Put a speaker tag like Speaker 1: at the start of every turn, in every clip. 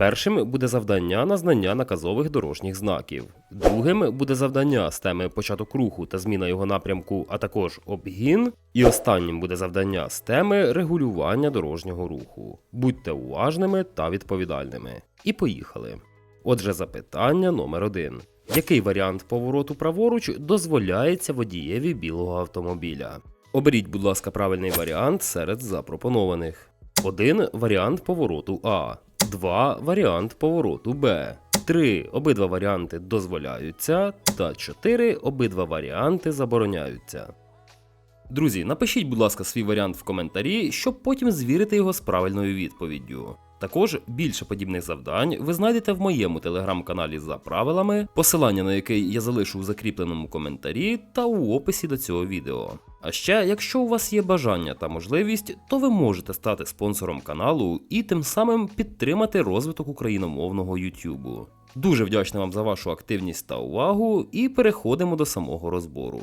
Speaker 1: Першим буде завдання на знання наказових дорожніх знаків. Другим буде завдання з теми початок руху та зміна його напрямку, а також обгін. І останнім буде завдання з теми регулювання дорожнього руху. Будьте уважними та відповідальними. І поїхали. Отже, запитання номер один. Який варіант повороту праворуч дозволяється водієві білого автомобіля? Оберіть, будь ласка, правильний варіант серед запропонованих. 1 варіант повороту А, 2 варіант повороту Б, 3 обидва варіанти дозволяються, та 4 обидва варіанти забороняються. Друзі, напишіть, будь ласка, свій варіант в коментарі, щоб потім звірити його з правильною відповіддю. Також більше подібних завдань ви знайдете в моєму телеграм-каналі за правилами, посилання на який я залишу в закріпленому коментарі та у описі до цього відео. А ще, якщо у вас є бажання та можливість, то ви можете стати спонсором каналу і тим самим підтримати розвиток україномовного YouTube. Дуже вдячний вам за вашу активність та увагу, і переходимо до самого розбору.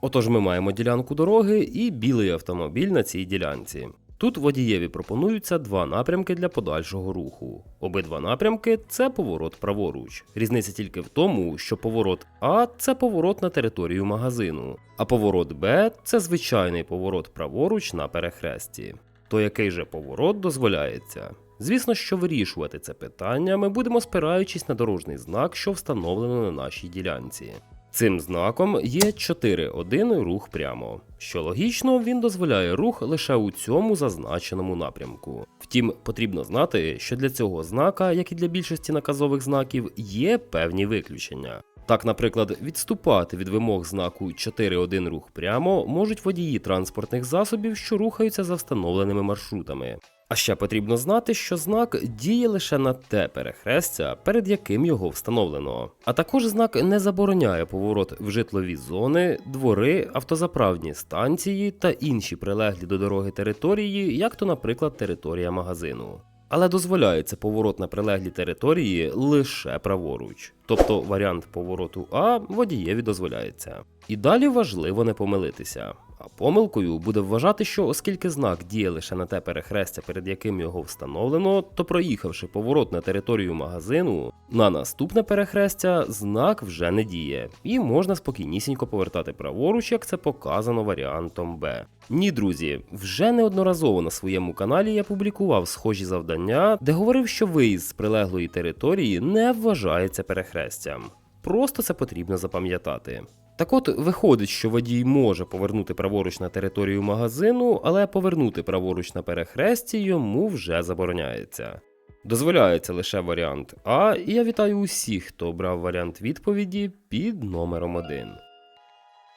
Speaker 1: Отож, ми маємо ділянку дороги і білий автомобіль на цій ділянці. Тут водієві пропонуються два напрямки для подальшого руху. Обидва напрямки це поворот праворуч. Різниця тільки в тому, що поворот А це поворот на територію магазину, а поворот Б це звичайний поворот праворуч на перехресті. То який же поворот дозволяється? Звісно, що вирішувати це питання ми будемо спираючись на дорожній знак, що встановлено на нашій ділянці. Цим знаком є 4.1 рух прямо. Що логічно, він дозволяє рух лише у цьому зазначеному напрямку. Втім, потрібно знати, що для цього знака, як і для більшості наказових знаків, є певні виключення. Так, наприклад, відступати від вимог знаку 4.1 рух прямо можуть водії транспортних засобів, що рухаються за встановленими маршрутами. А ще потрібно знати, що знак діє лише на те перехрестя, перед яким його встановлено. А також знак не забороняє поворот в житлові зони, двори, автозаправні станції та інші прилеглі до дороги території, як то, наприклад, територія магазину. Але дозволяється поворот на прилеглі території лише праворуч. Тобто варіант повороту А водієві дозволяється. І далі важливо не помилитися. А помилкою буде вважати, що оскільки знак діє лише на те перехрестя, перед яким його встановлено, то проїхавши поворот на територію магазину, на наступне перехрестя знак вже не діє, і можна спокійнісінько повертати праворуч, як це показано варіантом Б. Ні, друзі, вже неодноразово на своєму каналі я публікував схожі завдання, де говорив, що виїзд з прилеглої території не вважається перехрестям. Просто це потрібно запам'ятати. Так от виходить, що водій може повернути праворуч на територію магазину, але повернути праворуч на перехресті йому вже забороняється. Дозволяється лише варіант А, і я вітаю усіх, хто обрав варіант відповіді під номером 1.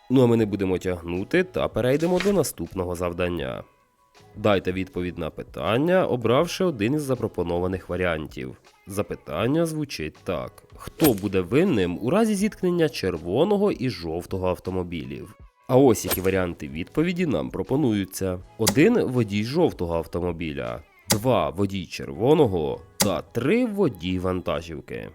Speaker 1: Ну а ми не будемо тягнути та перейдемо до наступного завдання. Дайте відповідь на питання, обравши один із запропонованих варіантів. Запитання звучить так: хто буде винним у разі зіткнення червоного і жовтого автомобілів? А ось які варіанти відповіді нам пропонуються: 1 водій жовтого автомобіля, 2 водій червоного та 3 водій вантажівки.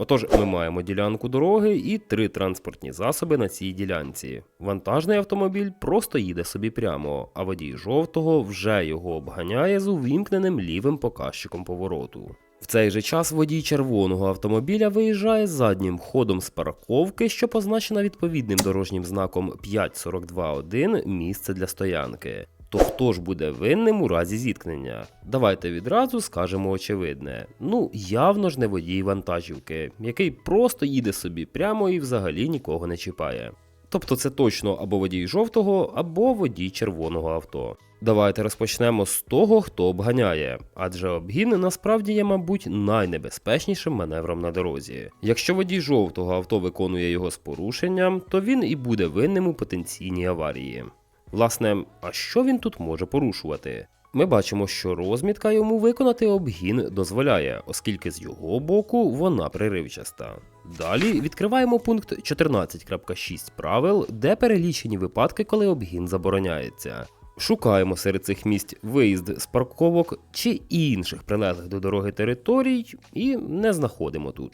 Speaker 1: Отож, ми маємо ділянку дороги і три транспортні засоби на цій ділянці. Вантажний автомобіль просто їде собі прямо, а водій жовтого вже його обганяє з увімкненим лівим показчиком повороту. В цей же час водій червоного автомобіля виїжджає заднім ходом з парковки, що позначена відповідним дорожнім знаком 5.42.1 місце для стоянки. То хто ж буде винним у разі зіткнення? Давайте відразу скажемо очевидне. Ну, явно ж не водій вантажівки, який просто їде собі прямо і взагалі нікого не чіпає. Тобто це точно або водій жовтого, або водій червоного авто. Давайте розпочнемо з того, хто обганяє, адже обгін насправді є, мабуть, найнебезпечнішим маневром на дорозі. Якщо водій жовтого авто виконує його з порушенням, то він і буде винним у потенційній аварії. Власне, а що він тут може порушувати? Ми бачимо, що розмітка йому виконати обгін дозволяє, оскільки з його боку вона приривчаста. Далі відкриваємо пункт 14.6 правил, де перелічені випадки, коли обгін забороняється. Шукаємо серед цих місць виїзд з парковок чи інших прилеглих до дороги територій і не знаходимо тут.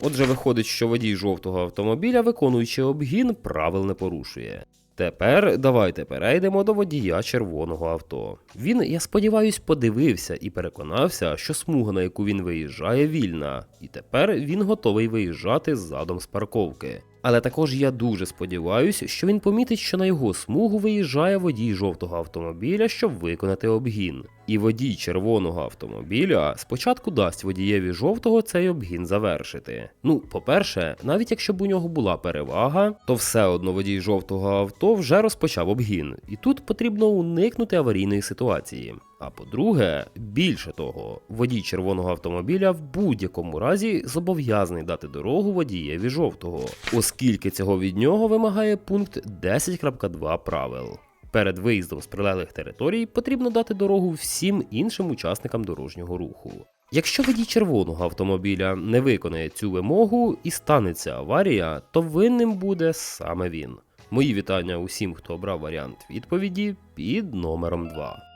Speaker 1: Отже, виходить, що водій жовтого автомобіля, виконуючи обгін, правил не порушує. Тепер давайте перейдемо до водія червоного авто. Він, я сподіваюсь, подивився і переконався, що смуга, на яку він виїжджає, вільна, і тепер він готовий виїжджати задом з парковки. Але також я дуже сподіваюся, що він помітить, що на його смугу виїжджає водій жовтого автомобіля, щоб виконати обгін. І водій червоного автомобіля спочатку дасть водієві жовтого цей обгін завершити. Ну, по-перше, навіть якщо б у нього була перевага, то все одно водій жовтого авто вже розпочав обгін, і тут потрібно уникнути аварійної ситуації. А по-друге, більше того, водій червоного автомобіля в будь-якому разі зобов'язаний дати дорогу водієві жовтого, оскільки цього від нього вимагає пункт 10.2 правил. Перед виїздом з прилеглих територій потрібно дати дорогу всім іншим учасникам дорожнього руху. Якщо водій червоного автомобіля не виконає цю вимогу і станеться аварія, то винним буде саме він. Мої вітання усім, хто обрав варіант відповіді під номером 2.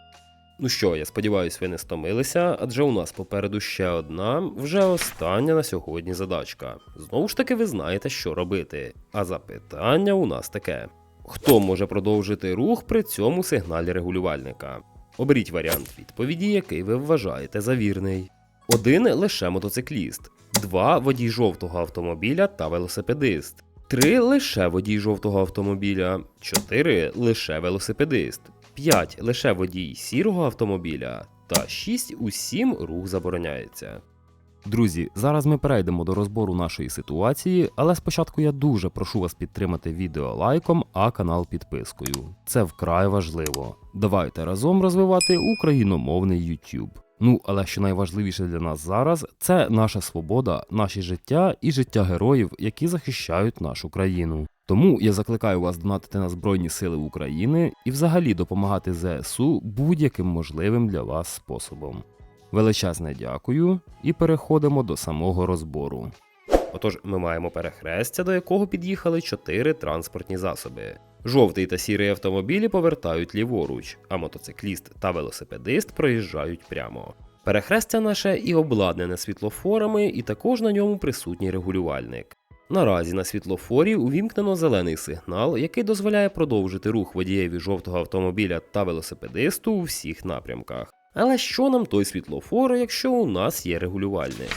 Speaker 1: Ну що, я сподіваюся, ви не стомилися, адже у нас попереду ще одна, вже остання на сьогодні задачка. Знову ж таки, ви знаєте, що робити. А запитання у нас таке: хто може продовжити рух при цьому сигналі регулювальника? Оберіть варіант відповіді, який ви вважаєте за вірний. Один лише мотоцикліст, два водій жовтого автомобіля та велосипедист. Три лише водій жовтого автомобіля, 4 лише велосипедист, 5 лише водій сірого автомобіля та 6 усім рух забороняється. Друзі, зараз ми перейдемо до розбору нашої ситуації, але спочатку я дуже прошу вас підтримати відео лайком, а канал підпискою. Це вкрай важливо. Давайте разом розвивати україномовний YouTube. Ну, але що найважливіше для нас зараз, це наша свобода, наші життя і життя героїв, які захищають нашу країну. Тому я закликаю вас донатити на Збройні Сили України і взагалі допомагати ЗСУ будь-яким можливим для вас способом. Величезне дякую і переходимо до самого розбору. Отож, ми маємо перехрестя, до якого під'їхали чотири транспортні засоби. Жовтий та сірий автомобілі повертають ліворуч, а мотоцикліст та велосипедист проїжджають прямо. Перехрестя наше і обладнане світлофорами, і також на ньому присутній регулювальник. Наразі на світлофорі увімкнено зелений сигнал, який дозволяє продовжити рух водієві жовтого автомобіля та велосипедисту у всіх напрямках. Але що нам той світлофор, якщо у нас є регулювальник?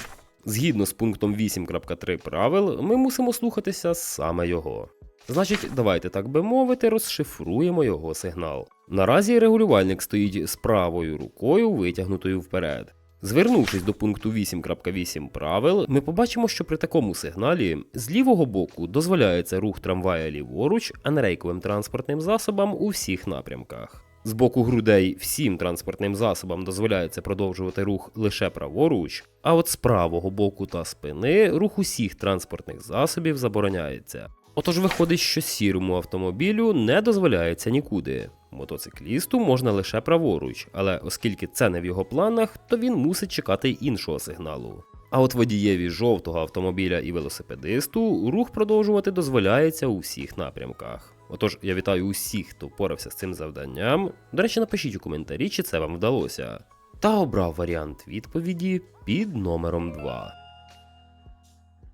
Speaker 1: Згідно з пунктом 8.3 правил, ми мусимо слухатися саме його. Значить, давайте так би мовити, розшифруємо його сигнал. Наразі регулювальник стоїть з правою рукою, витягнутою вперед. Звернувшись до пункту 8.8 правил, ми побачимо, що при такому сигналі з лівого боку дозволяється рух трамвая ліворуч, а не рейковим транспортним засобам у всіх напрямках. З боку грудей всім транспортним засобам дозволяється продовжувати рух лише праворуч, а от з правого боку та спини рух усіх транспортних засобів забороняється. Отож виходить, що сірому автомобілю не дозволяється нікуди. Мотоциклісту можна лише праворуч, але оскільки це не в його планах, то він мусить чекати іншого сигналу. А от водієві жовтого автомобіля і велосипедисту рух продовжувати дозволяється у всіх напрямках. Отож, я вітаю усіх, хто впорався з цим завданням. До речі, напишіть у коментарі, чи це вам вдалося. Та обрав варіант відповіді під номером 2.